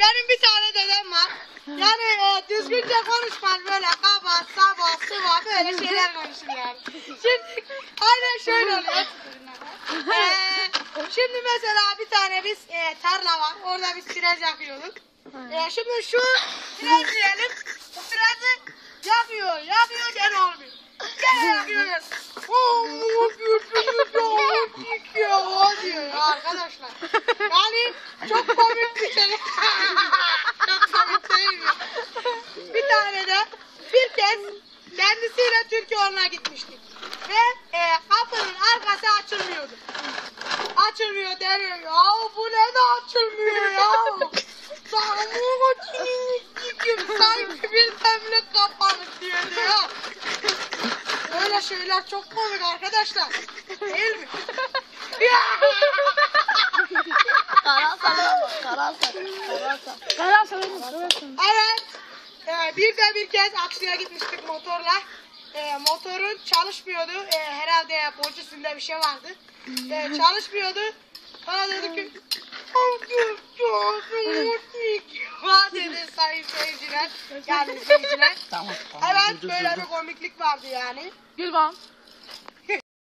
benim bir tane dedem var. Yani e, düzgünce konuşmaz böyle kaba, saba, sıva böyle şeyler konuşur yani. Şimdi aynen şöyle oluyor. Ee, şimdi mesela bir tane biz e, tarla var. Orada biz frez yakıyorduk. E, şimdi şu frez diyelim. Arkadaşlar. Yani çok komik bir şey. çok komik değil mi? Bir tane de bir kez kendisiyle Türkiye gitmiştik. Ve e, kapının arkası açılmıyordu. Açılmıyor deniyor. Ya bu ne de açılmıyor ya. Sağımı gidiyor. Sanki bir temle kapanık diyordu ya. Böyle şeyler çok komik arkadaşlar. Değil mi? Ya! Karasal. Karasal. Karasal. Karasal. Karasal. Evet. Ee, bir de bir kez Aksu'ya gitmiştik motorla. Ee, motorun çalışmıyordu. Ee, herhalde boncusunda bir şey vardı. Ee, çalışmıyordu. Bana dedi ki Ha dedi sayın seyirciler. Yani seyirciler. Tamam. Evet böyle bir komiklik vardı yani. Gül bana.